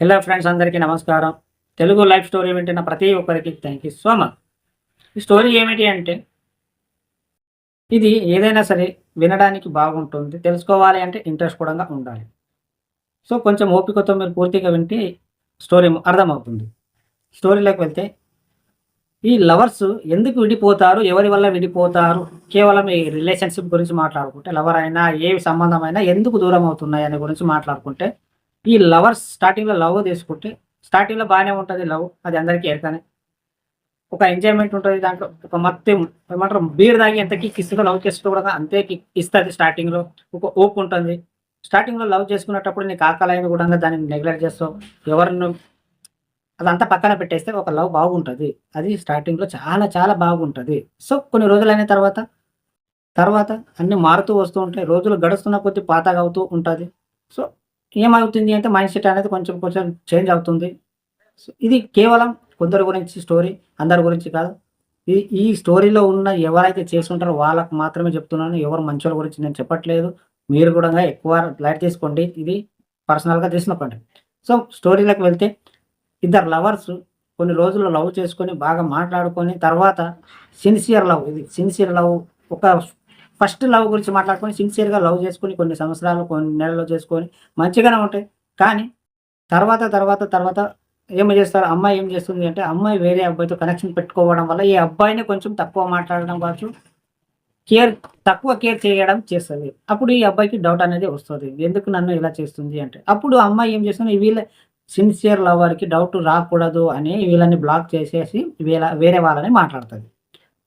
Hello friends అందరికీ నమస్కారం. Telugu life story వింటున్న ప్రతి ఒక్కరికి థ్యాంక్ యూ సో మచ్ ఈ స్టోరీ ఏమిటి అంటే ఇది ఏదైనా సరే వినడానికి బాగుంటుంది తెలుసుకోవాలి అంటే ఇంట్రెస్ట్ కూడా ఉండాలి. సో కొంచెం ఓపికతో మీరు పూర్తిగా వింటే స్టోరీ అర్థమవుతుంది. స్టోరీలోకి వెళ్తే ఈ లవర్స్ ఎందుకు విడిపోతారు ఎవరి వల్ల విడిపోతారు కేవలం ఈ రిలేషన్షిప్ గురించి మాట్లాడుకుంటే లవర్ అయినా ఏ సంబంధం అయినా ఎందుకు దూరం అవుతున్నాయి అనే గురించి మాట్లాడుకుంటే ఈ లవర్స్ స్టార్టింగ్లో లవ్ తీసుకుంటే స్టార్టింగ్లో బాగానే ఉంటుంది లవ్ అది అందరికీ ఎరకనే. ఒక ఎంజాయ్మెంట్ ఉంటుంది దాంట్లో ఒక మత్తి ఏమంటారు బీర్ తాగి ఎంత కిక్ ఇస్తుందో లవ్ చేస్తూ కూడా అంతే కిక్ ఇస్తుంది స్టార్టింగ్లో ఒక ఓపు ఉంటుంది. స్టార్టింగ్లో లవ్ చేసుకునేటప్పుడు నీకు ఆకలైన కూడా దాన్ని నెగ్లెక్ట్ చేస్తావు. ఎవరిని అదంతా పక్కన పెట్టేస్తే ఒక లవ్ బాగుంటుంది. అది స్టార్టింగ్లో చాలా చాలా బాగుంటుంది. సో కొన్ని రోజులైన తర్వాత తర్వాత అన్నీ మారుతూ వస్తూ ఉంటాయి. రోజులు గడుస్తున్న కొద్దీ పాతగా అవుతూ ఉంటుంది. సో ఏమవుతుంది అంటే మైండ్ సెట్ అనేది కొంచెం కొంచెం చేంజ్ అవుతుంది. సో ఇది కేవలం కొందరు గురించి స్టోరీ అందరి గురించి కాదు. ఈ ఈ స్టోరీలో ఉన్న ఎవరైతే చేస్తుంటారో వాళ్ళకు మాత్రమే చెప్తున్నాను. ఎవరు మంచోళ్ళ గురించి నేను చెప్పట్లేదు. మీరు కూడా ఎక్కువ లైట్ తీసుకోండి. ఇది పర్సనల్గా తీసినప్పండి సో స్టోరీలోకి వెళ్తే ఇద్దరు లవర్స్ కొన్ని రోజులు లవ్ చేసుకొని బాగా మాట్లాడుకొని తర్వాత సిన్సియర్ లవ్ ఇది సిన్సియర్ లవ్ ఒక ఫస్ట్ లవ్ గురించి మాట్లాడుకొని సిన్సియర్గా లవ్ చేసుకొని కొన్ని సంవత్సరాలు కొన్ని నెలలు చేసుకొని మంచిగానే ఉంటాయి. కానీ తర్వాత తర్వాత తర్వాత ఏం చేస్తారు? అమ్మాయి ఏం చేస్తుంది అంటే అమ్మాయి వేరే అబ్బాయితో కనెక్షన్ పెట్టుకోవడం వల్ల ఈ అబ్బాయిని కొంచెం తక్కువ మాట్లాడడం కావచ్చు కేర్ తక్కువ కేర్ చేయడం చేస్తుంది. అప్పుడు ఈ అబ్బాయికి డౌట్ అనేది వస్తుంది. ఎందుకు నన్ను ఇలా చేస్తుంది అంటే అప్పుడు అమ్మాయి ఏం చేస్తుంది? వీళ్ళ సిన్సియర్ లవర్కి డౌట్ రాకూడదు అని వీళ్ళని బ్లాక్ చేసేసి వీళ్ళ వేరే వాళ్ళని మాట్లాడుతుంది.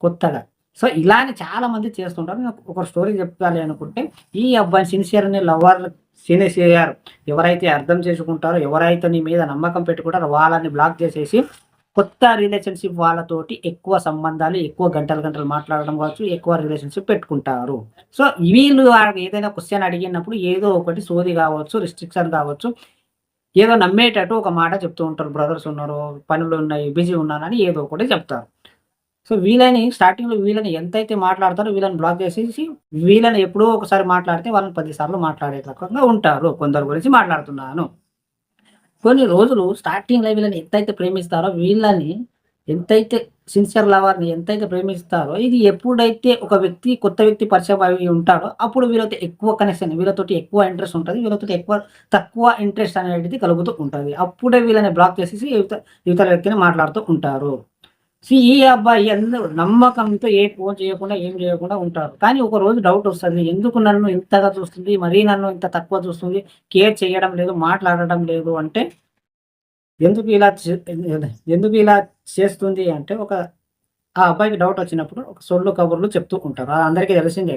కొత్తగా. సో ఇలానే చాలా మంది చేస్తుంటారు. నాకు ఒక స్టోరీ చెప్పాలి అనుకుంటే ఈ అబ్బాయి సిన్సియర్ని లవర్ సిన్సియర్ ఎవరైతే అర్థం చేసుకుంటారో ఎవరైతే నీ మీద నమ్మకం పెట్టుకుంటారో వాళ్ళని బ్లాక్ చేసేసి కొత్త రిలేషన్షిప్ వాళ్ళతోటి ఎక్కువ సంబంధాలు ఎక్కువ గంటలు గంటలు మాట్లాడడం కావచ్చు ఎక్కువ రిలేషన్షిప్ పెట్టుకుంటారు. సో వీళ్ళు వాళ్ళకి ఏదైనా క్వశ్చన్ అడిగినప్పుడు ఏదో ఒకటి సోది కావచ్చు రిస్ట్రిక్షన్ కావచ్చు ఏదో నమ్మేటట్టు ఒక మాట చెప్తూ ఉంటారు. బ్రదర్స్ ఉన్నారు పనులు ఉన్నాయి బిజీ ఉన్నానని ఏదో ఒకటి చెప్తారు. సో వీళ్ళని స్టార్టింగ్లో వీళ్ళని ఎంతైతే మాట్లాడతారో వీళ్ళని బ్లాక్ చేసేసి వీళ్ళని ఎప్పుడో ఒకసారి మాట్లాడితే వాళ్ళని పదిసార్లు మాట్లాడే రకంగా ఉంటారు. కొందరు గురించి మాట్లాడుతున్నాను. కొన్ని రోజులు స్టార్టింగ్లో వీళ్ళని ఎంతైతే ప్రేమిస్తారో వీళ్ళని ఎంతైతే సిన్సియర్ లవర్ని ఎంతైతే ప్రేమిస్తారో ఇది ఎప్పుడైతే ఒక వ్యక్తి కొత్త వ్యక్తి పరిచయం అవి ఉంటాడో అప్పుడు వీళ్ళతో ఎక్కువ కనెక్షన్ వీళ్ళతోటి ఎక్కువ ఇంట్రెస్ట్ ఉంటుంది. వీళ్ళతో ఎక్కువ తక్కువ ఇంట్రెస్ట్ అనేది కలుగుతూ ఉంటుంది. అప్పుడే వీళ్ళని బ్లాక్ చేసేసి యువత యువతల వ్యక్తిని మాట్లాడుతూ ఉంటారు. సో ఈ అబ్బాయి అందరూ నమ్మకంతో ఏ ఫోన్ చేయకుండా ఏం చేయకుండా ఉంటారు. కానీ ఒక రోజు డౌట్ వస్తుంది. ఎందుకు నన్ను ఇంతగా చూస్తుంది? మరీ నన్ను ఇంత తక్కువ చూస్తుంది? కేర్ చేయడం లేదు మాట్లాడడం లేదు అంటే ఎందుకు ఇలా ఎందుకు ఇలా చేస్తుంది అంటే ఒక ఆ అబ్బాయికి డౌట్ వచ్చినప్పుడు ఒక సొల్లు కబుర్లు చెప్తూ ఉంటారు. అది అందరికీ తెలిసిందే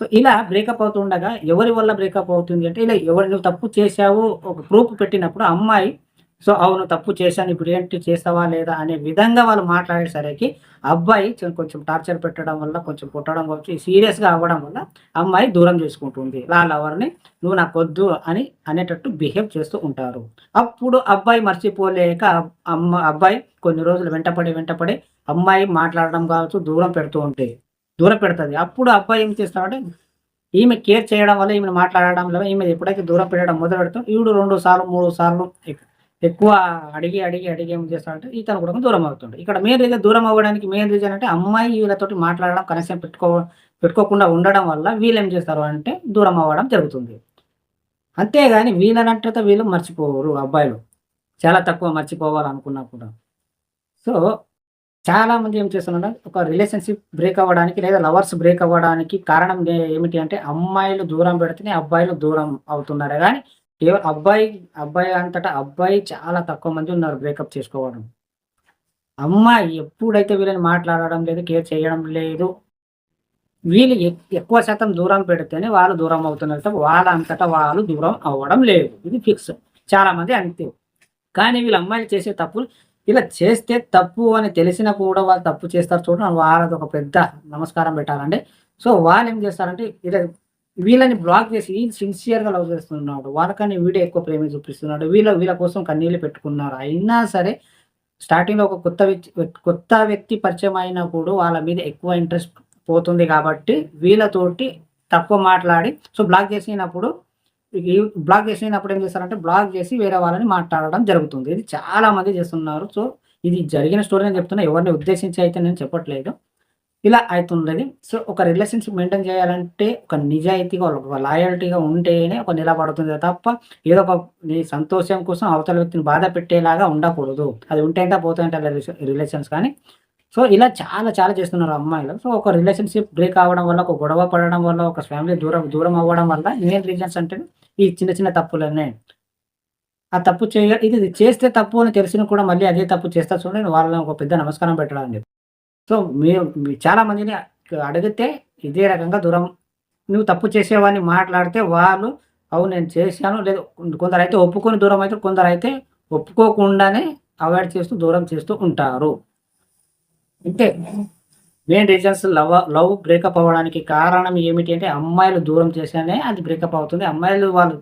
సో ఇలా బ్రేకప్ అవుతుండగా ఎవరి వల్ల బ్రేకప్ అవుతుంది అంటే ఇలా ఎవరు నువ్వు తప్పు చేశావు? ఒక ప్రూఫ్ పెట్టినప్పుడు అమ్మాయి సో అవును తప్పు చేశాను ఇప్పుడు ఏంటి చేస్తావా లేదా అనే విధంగా వాళ్ళు మాట్లాడేసరికి అబ్బాయి కొంచెం టార్చర్ పెట్టడం వల్ల కొంచెం కొట్టడం వచ్చి సీరియస్గా అవ్వడం వల్ల అమ్మాయి దూరం చేసుకుంటుంది. వాళ్ళ ఎవరిని నువ్వు నాకు వద్దు అని అనేటట్టు బిహేవ్ చేస్తూ ఉంటారు. అప్పుడు అబ్బాయి మర్చిపోలేక అమ్మ అబ్బాయి కొన్ని రోజులు వెంటపడి వెంటపడి అమ్మాయి మాట్లాడడం కావచ్చు దూరం పెడుతూ ఉంటే దూరం పెడుతుంది. అప్పుడు అబ్బాయి ఏం చేస్తాడంటే ఈమె కేర్ చేయడం వల్ల ఈమె మాట్లాడడం వల్ల ఈమె ఎప్పుడైతే దూరం పెట్టడం మొదలు పెడతాం ఈవిడు రెండు సార్లు మూడు సార్లు ఎక్కువ అడిగి అడిగి అడిగి ఏం చేస్తాడంటే ఇతను కూడా దూరం అవుతుంది ఇక్కడ మెయిన్ రీజన్ దూరం అవ్వడానికి మెయిన్ రీజన్ అంటే అమ్మాయి వీళ్ళతోటి మాట్లాడడం కనెక్షన్ పెట్టుకో పెట్టుకోకుండా ఉండడం వల్ల వీళ్ళు ఏం చేస్తారు అంటే దూరం అవ్వడం జరుగుతుంది. అంతేగాని వీళ్ళనంటే వీళ్ళు మర్చిపోరు అబ్బాయిలు. చాలా తక్కువ మర్చిపోవాలనుకున్నా కూడా. సో చాలా మంది ఏం చేస్తున్నారు ఒక రిలేషన్షిప్ బ్రేక్ అవ్వడానికి లేదా లవర్స్ బ్రేక్ అవ్వడానికి కారణం ఏమిటి అంటే అమ్మాయిలు దూరం పెడితేనే అబ్బాయిలు దూరం అవుతున్నారు. కానీ కేవలం అబ్బాయి అబ్బాయి అంతటా అబ్బాయి చాలా తక్కువ మంది ఉన్నారు బ్రేకప్ చేసుకోవడం. అమ్మాయి ఎప్పుడైతే వీళ్ళని మాట్లాడడం లేదు కేర్ చేయడం లేదు వీళ్ళు ఎక్కువ శాతం దూరం పెడితేనే వాళ్ళు దూరం అవుతున్నారు వాళ్ళ అంతటా వాళ్ళు దూరం అవ్వడం లేదు. ఇది ఫిక్స్ చాలా మంది అంతే. కానీ వీళ్ళ అమ్మాయిలు చేసే తప్పులు ఇలా చేస్తే తప్పు అని తెలిసినా కూడా వాళ్ళు తప్పు చేస్తారు చూడండి. వాళ్ళది ఒక పెద్ద నమస్కారం పెట్టాలండి సో వాళ్ళు ఏం చేస్తారంటే ఇలా వీళ్ళని బ్లాక్ చేసి సిన్సియర్గా లవ్ చేస్తున్నాడు. వాళ్ళకని వీడియో ఎక్కువ ప్రేమ చూపిస్తున్నాడు. వీళ్ళ వీళ్ళ కోసం కన్నీళ్ళు పెట్టుకున్నారు? అయినా సరే స్టార్టింగ్లో ఒక కొత్త వ్యక్తి కొత్త వ్యక్తి పరిచయం అయినప్పుడు వాళ్ళ మీద ఎక్కువ ఇంట్రెస్ట్ పోతుంది కాబట్టి వీళ్ళతోటి తక్కువ మాట్లాడి సో బ్లాక్ చేసినప్పుడు బ్లాక్ చేసినప్పుడు ఏం చేస్తారంటే బ్లాక్ చేసి వేరే వాళ్ళని మాట్లాడడం జరుగుతుంది. ఇది చాలా మంది చేస్తున్నారు. సో ఇది జరిగిన స్టోరీ నేను చెప్తున్నా. ఎవరిని ఉద్దేశించి అయితే నేను చెప్పట్లేదు. ఇలా అవుతుందని సో ఒక రిలేషన్షిప్ మెయింటైన్ చేయాలంటే ఒక నిజాయితీగా ఒక లాయల్టీగా ఉంటేనే ఒక నిలబడుతుంది తప్ప ఏదో ఒక నీ సంతోషం కోసం అవతల వ్యక్తిని బాధ పెట్టేలాగా ఉండకూడదు. అది ఉంటేంటా పోతుంటే రిలేషన్స్ కానీ. సో ఇలా చాలా చాలా చేస్తున్నారు అమ్మాయిలు. సో ఒక రిలేషన్షిప్ బ్రేక్ అవ్వడం వల్ల ఒక గొడవ పడడం వల్ల ఒక ఫ్యామిలీ దూరం దూరం అవ్వడం వల్ల మెయిన్ రీజన్స్ అంటే ఈ చిన్న చిన్న తప్పులనే. ఆ తప్పు చేయ ఇది చేస్తే తప్పు అని తెలిసిన కూడా మళ్ళీ అదే తప్పు చేస్తా చూడండి. వాళ్ళని ఒక పెద్ద నమస్కారం పెట్టడం అని సో మీరు మీ- చాలా మందిని అడిగితే ఇదే రకంగా దూరం. నువ్వు తప్పు చేసేవాడిని మాట్లాడితే వాళ్ళు అవును నేను చేశాను. లేదు కొందరు అయితే ఒప్పుకొని దూరం అయితే కొందరు అయితే ఒప్పుకోకుండానే అవాయిడ్ చేస్తూ దూరం చేస్తూ ఉంటారు. అంటే main reasons love love breakup అవ్వడానికి కారణం ఏమిటి అంటే అమ్మాయిలు దూరం చేస్తేనే అది బ్రేకప్ అవుతుంది. అమ్మాయిలు వాళ్ళు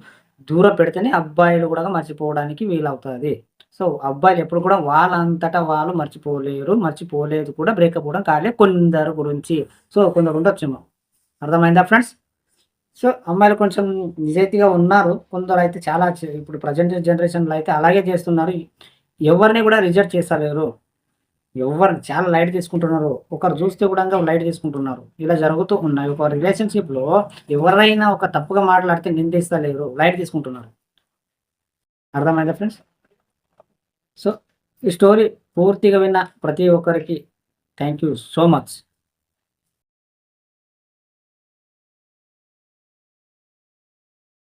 దూరం పెడితేనే అబ్బాయిలు కూడా మర్చిపోవడానికి వీలవుతుంది. సో అబ్బాయిలు ఎప్పుడు కూడా వాళ్ళంతటా వాళ్ళు మర్చిపోలేరు. మర్చిపోలేదు కూడా బ్రేకప్ కూడా కాలే కొందరు గురించి. సో కొందరు ఉండొచ్చేమో అర్థమైందా ఫ్రెండ్స్? సో అమ్మాయిలు కొంచెం నిజాయితీగా ఉన్నారు. కొందరు అయితే చాలా ఇప్పుడు ప్రజెంట్ జనరేషన్లో అయితే అలాగే చేస్తున్నారు. ఎవరిని కూడా రిజెక్ట్ చేస్తలేరు. ఎవరు చాలా లైట్ తీసుకుంటున్నారు. ఒకరు చూస్తే కూడా లైట్ తీసుకుంటున్నారు. ఇలా జరుగుతూ ఉన్నాయి. ఒక రిలేషన్షిప్లో ఎవరైనా ఒక తప్పుగా మాట్లాడితే నిందిస్తలేరు. లైట్ తీసుకుంటున్నారు. అర్థమైందా ఫ్రెండ్స్? సో ఈ స్టోరీ పూర్తిగా విన్న ప్రతి ఒక్కరికి థ్యాంక్ యూ సో మచ్